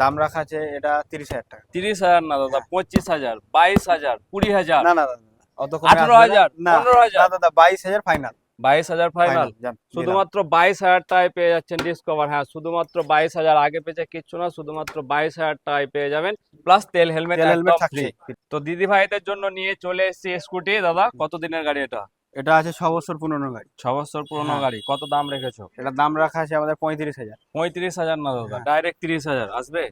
দাম রাখা আছে এটা তিরিশ হাজার টাকা। তিরিশ হাজার না দাদা পঁচিশ হাজার বাইশ হাজার কুড়ি হাজার। না না দাদা অত আঠারো হাজার, না। দাদা বাইশ হাজার ফাইনাল বাইশ হাজার ফাইনাল শুধুমাত্র বাইশ হাজার টাকায় পেয়ে যাচ্ছেন ডিসকভার হ্যাঁ শুধুমাত্র বাইশ হাজার আগে পেয়েছে কিচ্ছু না শুধুমাত্র বাইশ হাজার টাকায় পেয়ে যাবেন। প্লাস তেল হেলমেট। তো দিদি ভাইদের জন্য নিয়ে চলে এসেছি স্কুটি দাদা কত দিনের গাড়ি এটা? এটা আছে ছ বছর পুরনো গাড়ি। ছ বছর পুরনো হ্যাঁ। গাড়ি। কত দাম রেখেছো? এটার দাম রাখা আছে আমাদের পঁয়ত্রিশ হাজার। পঁয়ত্রিশ হাজার না দাদা হ্যাঁ। ডাইরেক্ট তিরিশ হাজার। আসবে?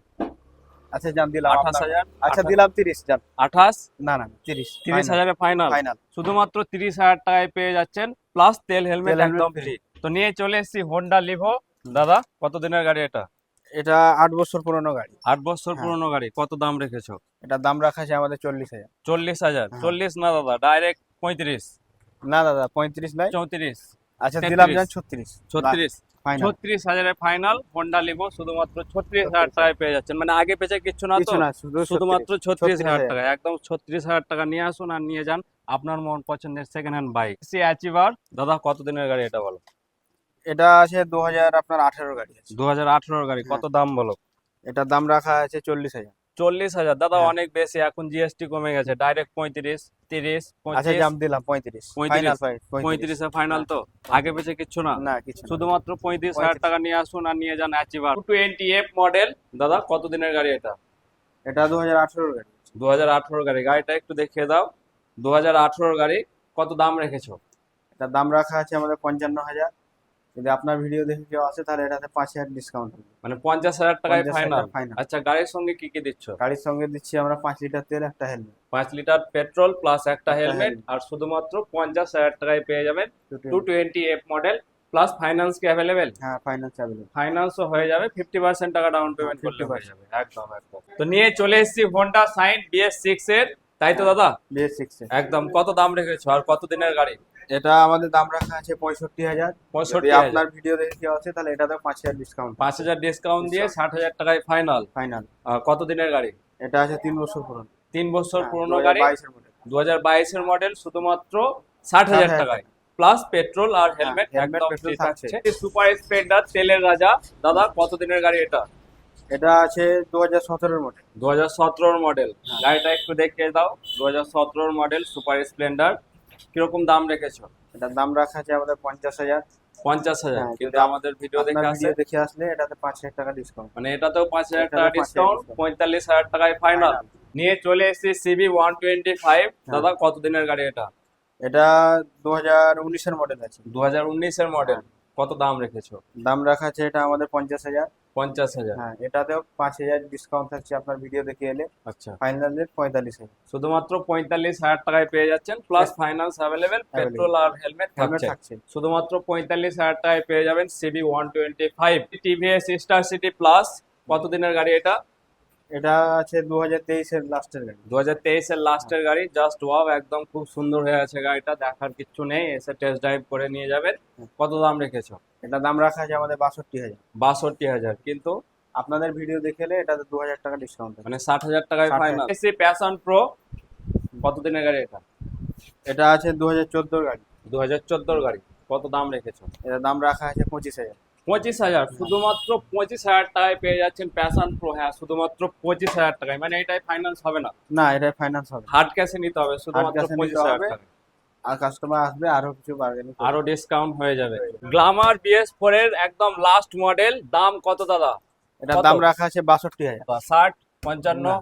আচ্ছা জান দিলাম আঠাশ হাজার? আচ্ছা দিলাম তিরিশ জান। আঠাশ? না না তিরিশ। তিরিশ হাজারে ফাইনাল ফাইনাল শুধুমাত্র তিরিশ হাজার টাকায় পেয়ে যাচ্ছেন প্লাস তেল হেলমেট একদম ফ্রি তো নিয়ে চলে এসেছি হোন্ডা লিভো দাদা কত দিনের গাড়ি এটা? এটা আট বছর পুরনো গাড়ি। আট বছর হ্যাঁ। পুরনো গাড়ি। কত দাম রেখেছো? এটার দাম রাখা আছে আমাদের চল্লিশ হাজার। চল্লিশ হাজার। হ্যাঁ। চল্লিশ না দাদা ডাইরেক্ট পঁয়ত্রিশ। না দাদা পঁয়ত্রিশ নাই। চৌত্রিশ। আচ্ছা দিলাম। জান ছত্রিশ। ছত্রিশ। ছত্রিশ হাজারে ফাইনাল হোন্ডা লিভো শুধুমাত্র ছত্রিশ হাজার টাকায় পেয়ে যাচ্ছেন। মানে আগে পেছে কিচ্ছু না তো? কিছু না শুধুমাত্র ছত্রিশ হাজার টাকা একদম ছত্রিশ হাজার টাকা নিয়ে আসুন আর নিয়ে যান আপনার মন পছন্দের সেকেন্ড হ্যান্ড বাইক সি অ্যাচিভার দাদা কত দিনের গাড়ি এটা বলো? এটা আছে দু হাজার আপনার আঠেরো গাড়ি আছে। দু হাজার আঠারোর গাড়ি। কত দাম বলো? এটার দাম রাখা আছে চল্লিশ হাজার। চল্লিশ হাজার। দাদা হ্যাঁ। অনেক বেশি এখন জিএসটি কমে গেছে। ডাইরেক্ট পঁয়ত্রিশ তিরিশ আচ্ছা দাম দিলাম পঁয়ত্রিশ। পঁয়ত্রিশ। ফাইনাল ফাইনাল তো? আগে পেছে কিচ্ছু না? না কিছু শুধুমাত্র পঁয়ত্রিশ হাজার টাকা নিয়ে আসুন আর নিয়ে যান অ্যাচিভার টোয়েন্টি এফ মডেল দাদা কত দিনের গাড়ি এটা? এটা দু হাজার আঠেরোর গাড়ি। দু হাজার আঠারোর গাড়ি। গাড়িটা একটু দেখিয়ে দাও। দু হাজার আঠারোর গাড়ি কত দাম রেখেছো? এটার দাম রাখা আছে আমাদের পঞ্চান্ন হাজার। যদি আপনার ভিডিও দেখে কেউ আসে তাহলে এটাতে পাঁচ হাজার ডিসকাউন্ট হবে। মানে পঞ্চাশ হাজার টাকায় ফাইনাল ফাইনাল আচ্ছা গাড়ির সঙ্গে কি কি দিচ্ছ? গাড়ির সঙ্গে দিচ্ছি আমরা পাঁচ লিটার তেল একটা হেলমেট পাঁচ লিটার পেট্রোল প্লাস একটা হেলমেট আর শুধুমাত্র পঞ্চাশ হাজার টাকায় পেয়ে যাবেন two twenty F model plus finance কি অ্যাভেলেবেল হ্যাঁ ফাইনাল অ্যাভেলেবল ফাইন্যান্সও হয়ে যাবে ফিফটি পার্সেন্ট টাকা ডাউন পেমেন্ট করলে 50% হয়ে যাবে। একদম একদম। তো নিয়ে চলে এসেছি হোন্ডা সাইন বিএস সিক্স এর। তাই তো দাদা? বিএস সিক্স একদম কত দাম রেখেছো আর কত দিনের গাড়ি? এটা আমাদের দাম রাখা আছে পঁয়ষট্টি হাজার। পঁয়ষট্টি আপনার ভিডিও দেখে কেউ আসে তাহলে এটাতে পাঁচ হাজার ডিসকাউন্ট পাঁচ হাজার ডিসকাউন্ট দিয়ে ষাট হাজার টাকায় ফাইনাল ফাইনাল কত দিনের গাড়ি? এটা আছে তিন বছর পুরনো। তিন বছর হ্যাঁ, পুরনো গাড়ি। দু হাজার বাইশের মডেল শুধুমাত্র ষাট হাজার 60,000 টাকায়। প্লাস পেট্রোল আর হেলমেট হ্যাঁ, একদম ফ্রি থাকছে। থাকছে। সুপার স্প্লেন্ডার তেলের রাজা। দাদা কত দিনের গাড়ি এটা? এটা আছে দু হাজার সতেরোর মডেল দু হাজার সতেরোর মডেল হ্যাঁ। গাড়িটা একটু দেখিয়ে দাও। দু হাজার সতেরোর মডেল সুপার স্প্লেন্ডার কীরকম দাম রেখেছো? এটার দাম রাখা আছে আমাদের পঞ্চাশ হাজার। পঞ্চাশ হাজার। হ্যাঁ, কিন্তু আমাদের ভিডিও দেখে আপনার আসে ভিডিও দেখে আসলে এটাতে পাঁচ হাজার টাকা ডিসকাউন্ট মানে এটাতেও পাঁচ হাজার টাকা ডিসকাউন্ট পঁয়তাল্লিশ হাজার টাকায় ফাইনাল নিয়ে চলে এসেছি সিবি ওয়ান টোয়েন্টি ফাইভ হ্যাঁ। দাদা কতদিনের গাড়ি এটা? এটা দু হাজার উনিশের মডেল আছে। দু হাজার উনিশের মডেল কত দাম রেখেছো? দাম রাখা আছে এটা আমাদের পঞ্চাশ হাজার। পঞ্চাশ হাজার। হ্যাঁ এটাতেও পাঁচ হাজার ডিসকাউন্ট থাকছে আপনার ভিডিও দেখে এলে। আচ্ছা। ফাইনাল রেট পঁয়তাল্লিশ। হাজার শুধুমাত্র পঁয়তাল্লিশ হাজার টাকায় পেয়ে যাচ্ছেন প্লাস ফাইন্যান্স অ্যাভেলেবেল পেট্রোল আর হেলমেট থাকছে। শুধুমাত্র পঁয়তাল্লিশ হাজার টাকায় পেয়ে যাবেন CB one twenty five TVS star city plus কত দিনের গাড়ি এটা? এটা আছে দু হাজার তেইশের লাস্টের গাড়ি। দু হাজার তেইশের লাস্টের গাড়ি জাস্ট ওয়াও একদম খুব সুন্দর হয়ে আছে গাড়িটা দেখার কিচ্ছু নেই এসে টেস্ট ড্রাইভ করে নিয়ে যাবেন। কত দাম রেখেছো? এটা দাম রাখা আছে আমাদের বাষট্টি হাজার। বাষট্টি হাজার কিন্তু আপনাদের ভিডিও দেখে এলে এটাতে দু হাজার টাকা ডিসকাউন্ট মানে ষাট হাজার টাকায় 60,000 ফাইনাল এসি প্যাশন প্রো কত দিনের গাড়ি এটা? এটা আছে দু হাজার চোদ্দোর গাড়ি। দু হাজার চোদ্দোর গাড়ি কত দাম রেখেছো? এটা দাম রাখা আছে পঁচিশ হাজার। পঁচিশ হাজার শুধুমাত্র পঁচিশ হাজার টাকায় পেয়ে যাচ্ছেন প্যাশন প্রো হ্যাঁ শুধুমাত্র পঁচিশ হাজার টাকায়। মানে এটাই ফাইন্যান্স হবে না। না এটা ফাইন্যান্স হবে। হার্ড ক্যাশে নিতে হবে শুধুমাত্র পঁচিশ হাজার। টাকা আর কাস্টমার আসবে আরও কিছু বার্গেনিং আরও ডিসকাউন্ট হয়ে যাবে। গ্লামার বিএস ফোর এর একদম লাস্ট মডেল দাম কত দাদা? এটার দাম রাখা আছে বাষট্টি হাজার। ষাট পঞ্চান্ন না।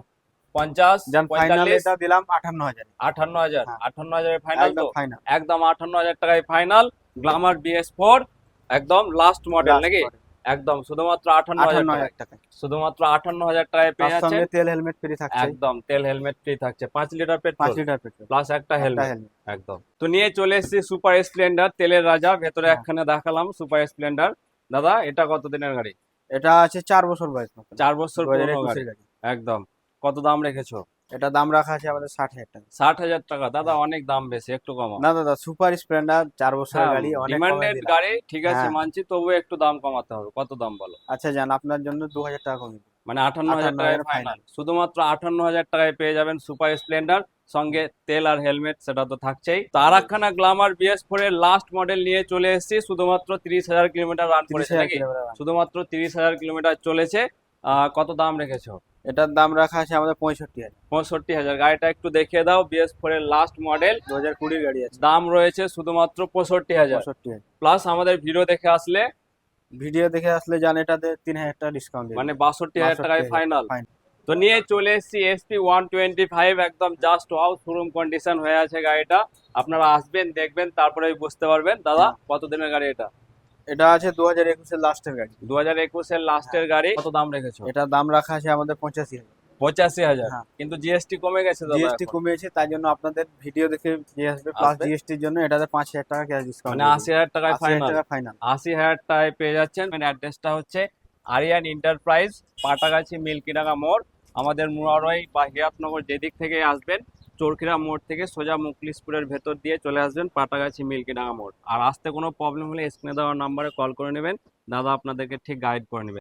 পঞ্চাশ যেন ফাইনাল এটা দিলাম আটান্ন হাজার। আটান্ন হাজার। হ্যাঁ। আটান্ন হাজারের ফাইনাল তো? একদম ফাইনাল একদম আটান্ন হাজার টাকায় ফাইনাল গ্লামার বিএস ফোর একদম লাস্ট মডেল নাকি? একদম শুধুমাত্র আটান্ন হাজার টাকা শুধুমাত্র আটান্ন হাজার টাকায় পেয়ে সঙ্গে তেল হেলমেট ফ্রি থাকছে। একদম তেল হেলমেট ফ্রি থাকছে। পাঁচ লিটার পাঁচ লিটার পেট্রোল প্লাস একটা হেলমেট একদম। তো নিয়ে চলে এসেছি সুপার স্প্লেন্ডার তেলের রাজা। ভেতরে হ্যাঁ। একখানে দেখালাম সুপার স্প্লেন্ডার দাদা এটা কত দিনের গাড়ি? এটা আছে চার বছর বয়স চার বছর পুরনো গাড়ি। একদম। কত দাম রেখেছো? এটা দাম রাখা আছে আমাদের ষাট হাজার টাকা। ষাট হাজার টাকা। দাদা অনেক দাম বেশি একটু কমা না দাদা সুপার স্প্লেন্ডার চার বছরের গাড়ি অনেক ডিমান্ডেড গাড়ি ঠিক আছে হ্যাঁ। মানছি তবু একটু দাম কমাতে হবে। কত দাম বলো? আচ্ছা জান আপনার জন্য দু হাজার টাকা কমে দিলাম। মানে আটান্ন হাজার টাকায় ফাইনাল শুধুমাত্র আটান্ন হাজার টাকায় পেয়ে যাবেন সুপার স্প্লেন্ডার সঙ্গে তেল আর হেলমেট সেটা তো থাকছেই। তো আর একখানা গ্লামার বিএস ফোর এর লাস্ট মডেল নিয়ে চলে এসেছি শুধুমাত্র তিরিশ হাজার কিলোমিটার রান করেছে নাকি? শুধুমাত্র তিরিশ হাজার কিলোমিটার চলেছে। কত দাম রেখেছো? এটার দাম রাখা আছে আমাদের পঁয়ষট্টি হাজার। পঁয়ষট্টি হাজার। গাড়িটা একটু দেখিয়ে দাও বিএস ফোর এর লাস্ট মডেল দু হাজার কুড়ির গাড়ি আছে। দাম রয়েছে শুধুমাত্র পঁয়ষট্টি হাজার। প্লাস আমাদের ভিডিও দেখে আসলে ভিডিও দেখে আসলে জান এটাতে তিন হাজার টাকা ডিসকাউন্ট মানে বাষট্টি হাজার টাকায় ফাইনাল তো নিয়ে চলে এসেছি এসপি ওয়ান টোয়েন্টি ফাইভ একদম জাস্ট ওয়াও শোরুম কন্ডিশন হয়ে আছে গাড়িটা। আপনারা আসবেন দেখবেন তারপরে বুঝতে পারবেন। দাদা কত দিনের গাড়ি এটা? এটা আছে দু হাজার একুশের লাস্টের গাড়ি। দু হাজার একুশের লাস্টের গাড়ি। কত দাম রেখেছো? এটার দাম রাখা আছে আমাদের পঁচাশি হাজার। পঁচাশি হাজার। হ্যাঁ। কিন্তু জিএসটি কমে গেছে জিএসটি। কমিয়েছে তাই জন্য আপনাদের ভিডিও দেখে যে আসবে। প্লাস। জিএসটির জন্য এটাতে পাঁচ হাজার টাকা ক্যাশ ডিসকাউন্ট মানে আশি হাজার টাকায় ফাইনাল টাকা ফাইনাল আশি হাজার টাকায় পেয়ে যাচ্ছেন। মানে অ্যাড্রেসটা হচ্ছে আরিয়ান এন্টারপ্রাইজ পাটাগাছি মিল্কিডাঙ্গা মোড়। আমাদের মুরারই বা হিরাতনগর যেদিক থেকে আসবেন চরকিরা মোড় থেকে সোজা মুকলিশপুরের ভেতর দিয়ে চলে আসবেন পাটাগাছি মিল্কিডাঙ্গা মোড়। আর আসতে কোনো প্রবলেম হলে স্ক্রিনে দেওয়ার নাম্বারে কল করে নেবেন। দাদা আপনাদেরকে ঠিক গাইড করে নেবেন